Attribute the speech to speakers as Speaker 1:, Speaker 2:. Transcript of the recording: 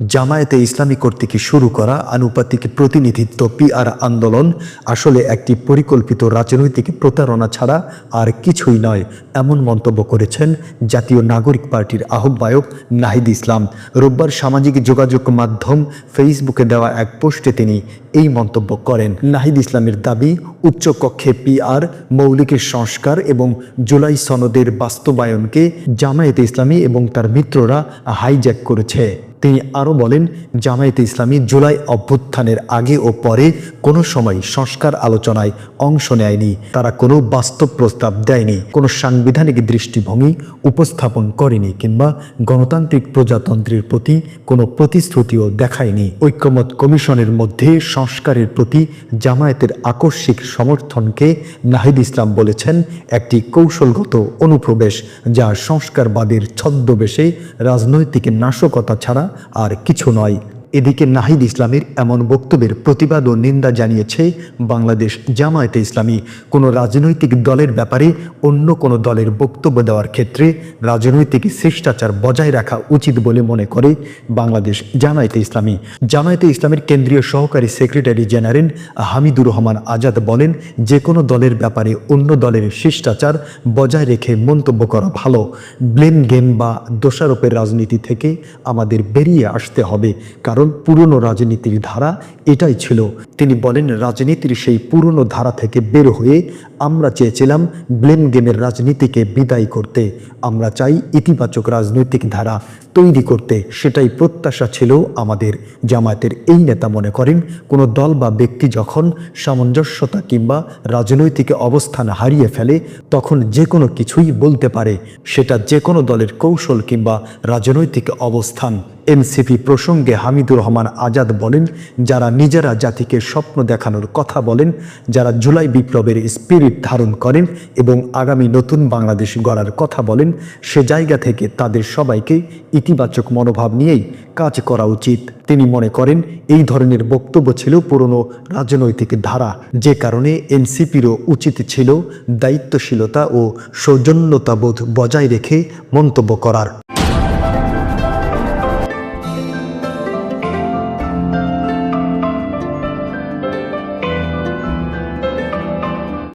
Speaker 1: জামায়াতে ইসলামী কর্তৃক শুরু করা আনুপাতিক প্রতিনিধিত্ব পিআর আন্দোলন আসলে একটি পরিকল্পিত রাজনৈতিক প্রতারণা ছাড়া আর কিছুই নয়, এমন মন্তব্য করেছেন জাতীয় নাগরিক পার্টির আহ্বায়ক নাহিদ ইসলাম। রোববার সামাজিক যোগাযোগ মাধ্যম ফেসবুকে দেওয়া এক পোস্টে তিনি এই মন্তব্য করেন। নাহিদ ইসলামের দাবি উচ্চকক্ষে পিআর মৌলিক সংস্কার এবং জুলাই সনদের বাস্তবায়নকে জামায়াতে ইসলামী এবং তার মিত্ররা হাইজ্যাক করেছে। তিনি আরও বলেন, জামায়াতে ইসলামী জুলাই অভ্যুত্থানের আগে ও পরে কোনো সময় সংস্কার আলোচনায় অংশ নেয়নি। তারা কোনো বাস্তব প্রস্তাব দেয়নি, কোনো সাংবিধানিক দৃষ্টিভঙ্গি উপস্থাপন করেনি কিংবা গণতান্ত্রিক প্রজাতন্ত্রের প্রতি কোনো প্রতিশ্রুতিও দেখায়নি। ঐক্যমত কমিশনের মধ্যে সংস্কারের প্রতি জামায়াতের আকস্মিক সমর্থনকে নাহিদ ইসলাম বলেছেন, একটি কৌশলগত অনুপ্রবেশ যা সংস্কারবাদের ছদ্মবেশে রাজনৈতিক নাশকতা ছাড়া আর কিছু নয়। এদিকে নাহিদ ইসলামের এমন বক্তব্যের প্রতিবাদ ও নিন্দা জানিয়েছে বাংলাদেশ জামায়াতে ইসলামী। কোনো রাজনৈতিক দলের ব্যাপারে অন্য কোনো দলের বক্তব্য দেওয়ার ক্ষেত্রে রাজনৈতিক শিষ্টাচার বজায় রাখা উচিত বলে মনে করে বাংলাদেশ জামায়াতে ইসলামী। জামায়াতে ইসলামের কেন্দ্রীয় সহকারী সেক্রেটারি জেনারেল হামিদুর রহমান আজাদ বলেন, যে কোনো দলের ব্যাপারে অন্য দলের শিষ্টাচার বজায় রেখে মন্তব্য করা ভালো। ব্লেম গেম বা দোষারোপের রাজনীতি থেকে আমাদের বেরিয়ে আসতে হবে, কারণ পুরনো রাজনীতির ধারা এটাই ছিল। তিনি বলেন, রাজনীতির সেই পুরনো ধারা থেকে বের হয়ে আমরা চেয়েছিলাম ব্লেম গেমের রাজনীতিকে বিদায় করতে। আমরা চাই ইতিবাচক রাজনৈতিক ধারা তৈরি করতে। সেটাই প্রত্যাশা ছিল আমাদের। জামায়াতের এই নেতা মনে করেন, কোনো দল বা ব্যক্তি যখন সামঞ্জস্যতা কিংবা রাজনৈতিক অবস্থান হারিয়ে ফেলে, তখন যে কোনো কিছুই বলতে পারে। সেটা যে কোনো দলের কৌশল কিংবা রাজনৈতিক অবস্থান। এনসিপি প্রসঙ্গে হামিদুর রহমান আজাদ বলেন, যারা নিজেরা জাতিকে স্বপ্ন দেখানোর কথা বলেন, যারা জুলাই বিপ্লবের স্পিরিট ধারণ করেন এবং আগামী নতুন বাংলাদেশ গড়ার কথা বলেন, সে জায়গা থেকে তাদের সবাইকে ইতিবাচক মনোভাব নিয়েই কাজ করা উচিত। তিনি মনে করেন, এই ধরনের বক্তব্য ছিল পুরনো রাজনৈতিক ধারা। যে কারণে এনসিপিরও উচিত ছিল দায়িত্বশীলতা ও সৌজন্যতাবোধ বজায় রেখে মন্তব্য করার।